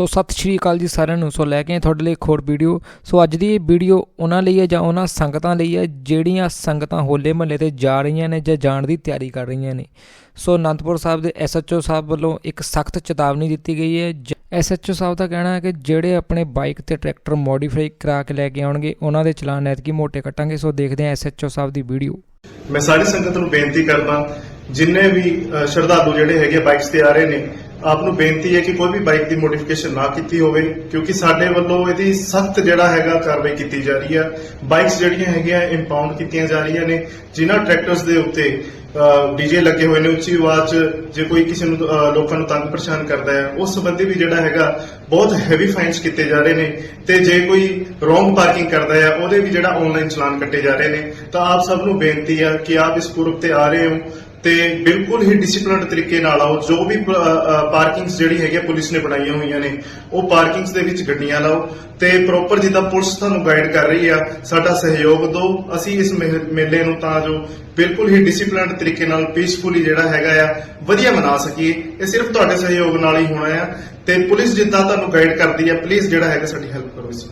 ਸੋ ਸਤਿ ਸ਼੍ਰੀ ਅਕਾਲ ਜੀ ਸਾਰਿਆਂ ਨੂੰ। ਸੋ ਲੈ ਕੇ ਆਏ ਤੁਹਾਡੇ ਲਈ ਇੱਕ ਹੋਰ ਵੀਡੀਓ। ਸੋ ਅੱਜ ਦੀ ਇਹ ਵੀਡੀਓ ਉਹਨਾਂ ਲਈ ਹੈ ਜਾਂ ਉਹਨਾਂ ਸੰਗਤਾਂ ਲਈ ਹੈ, ਜਿਹੜੀਆਂ ਸੰਗਤਾਂ ਹੋਲੇ ਮਹੱਲੇ ਤੇ ਜਾ ਰਹੀਆਂ ਨੇ ਜਾਂ ਜਾਣ ਦੀ ਤਿਆਰੀ ਕਰ ਰਹੀਆਂ ਨੇ। ਸੋ ਅਨੰਦਪੁਰ ਸਾਹਿਬ ਦੇ ਐਸਐਚਓ ਸਾਹਿਬ ਵੱਲੋਂ ਇੱਕ ਸਖਤ ਚੇਤਾਵਨੀ ਦਿੱਤੀ ਗਈ ਹੈ। ਐਸਐਚਓ ਸਾਹਿਬ ਦਾ ਕਹਿਣਾ ਹੈ ਕਿ ਜਿਹੜੇ ਆਪਣੇ ਬਾਈਕ ਤੇ ਟਰੈਕਟਰ ਮੋਡੀਫਾਈ ਕਰਾ ਕੇ ਲੈ ਕੇ ਆਉਣਗੇ, ਉਹਨਾਂ ਦੇ ਚਲਾਨ ਐਤਕੀ ਮੋਟੇ ਕੱਟਾਂਗੇ। ਸੋ ਦੇਖਦੇ ਹਾਂ ਐਸਐਚਓ ਸਾਹਿਬ ਦੀ ਵੀਡੀਓ। ਮੈਂ ਸਾਰੀ ਸੰਗਤ ਨੂੰ ਬੇਨਤੀ ਕਰਦਾ, ਜਿੰਨੇ ਵੀ ਸ਼ਰਧਾਲੂ ਜਿਹੜੇ ਹੈਗੇ ਬਾਈਕਸ ਤੇ ਆ ਰਹੇ ਨੇ ਆਪ ਨੂੰ ਬੇਨਤੀ ਹੈ ਕਿ ਕੋਈ ਵੀ ਬਾਈਕ ਦੀ ਮੋਡੀਫਿਕੇਸ਼ਨ ਨਾ ਕੀਤੀ ਹੋਵੇ, ਕਿਉਂਕਿ ਸਾਡੇ ਵੱਲੋਂ ਇਹਦੀ ਸਖਤ ਜਿਹੜਾ ਹੈਗਾ ਕਾਰਵਾਈ ਕੀਤੀ ਜਾ ਰਹੀ ਹੈ ਬਾਈਕਸ ਜਿਹੜੀਆਂ ਹੈਗੀਆਂ ਇੰਪਾਊਂਡ ਕੀਤੀਆਂ ਜਾ ਰਹੀਆਂ ਨੇ, ਜਿਨ੍ਹਾਂ ਟਰੈਕਟਰਸ ਦੇ ਉੱਤੇ ਡੀਜੇ ਲੱਗੇ ਹੋਏ ਨੇ, ਉੱਚੀ ਆਵਾਜ਼ 'ਚ ਜੇ ਕੋਈ ਕਿਸੇ ਨੂੰ ਲੋਕਾਂ ਨੂੰ ਤੰਗ ਪਰੇਸ਼ਾਨ ਕਰਦਾ ਹੈ, ਉਸ ਸੰਬੰਧੀ ਵੀ ਜਿਹੜਾ ਹੈਗਾ, ਬਹੁਤ ਹੈਵੀ ਫਾਈਨਸ ਕੀਤੇ ਜਾ ਰਹੇ ਨੇ। ਤੇ ਜੇ ਕੋਈ ਰੋਂਗ ਪਾਰਕਿੰਗ ਕਰਦਾ ਹੈ, ਉਹਦੇ ਵੀ ਜਿਹੜਾ ਆਨਲਾਈਨ ਚਲਾਨ ਕੱਟੇ ਜਾ ਰਹੇ ਨੇ। ਤਾਂ ਆਪ ਸਭ ਨੂੰ ਬੇਨਤੀ ਹੈ ਕਿ ਆਪ ਇਸ ਪੁਰਬ ਤੇ ਆ ਰਹੇ ਹੋ। ਤੇ ਬਿਲਕੁਲ ਹੀ ਡਿਸਪਲਿਨਡ ਤਰੀਕੇ ਨਾਲ ਆਓ, ਜੋ ਵੀ ਪਾਰਕਿੰਗਸ ਜਿਹੜੀ ਹੈਗੀ ਪੁਲਿਸ ਨੇ ਬਣਾਈਆਂ ਹੋਈਆਂ ਨੇ, ਉਹ ਪਾਰਕਿੰਗਸ ਦੇ ਵਿੱਚ ਗੱਡੀਆਂ ਲਾਓ ਤੇ ਪ੍ਰੋਪਰ ਜਿੱਦਾਂ ਪੁਲਿਸ ਤੁਹਾਨੂੰ ਗਾਈਡ ਕਰ ਰਹੀ ਆ, ਸਾਡਾ ਸਹਿਯੋਗ ਦਿਓ। ਅਸੀਂ ਇਸ ਮੇ- ਮੇਲੇ ਨੂੰ ਤਾਂ ਜੋ ਬਿਲਕੁਲ ਹੀ ਡਿਸਪਲਿਨਡ ਤਰੀਕੇ ਨਾਲ ਪੀਸਫੁਲੀ ਜਿਹੜਾ ਹੈਗਾ ਆ, ਵਧੀਆ ਮਨਾ ਸਕੀਏ। ਇਹ ਸਿਰਫ ਤੁਹਾਡੇ ਸਹਿਯੋਗ ਨਾਲ ਹੀ ਹੋਣਾ ਆ ਤੇ ਪੁਲਿਸ ਜਿੱਦਾਂ ਤੁਹਾਨੂੰ ਗਾਈਡ ਕਰਦੀ ਆ ਪਲੀਜ਼ ਜਿਹੜਾ ਹੈਗਾ ਸਾਡੀ ਹੈਲਪ ਕਰੋ ਇਸ ਵਿੱਚ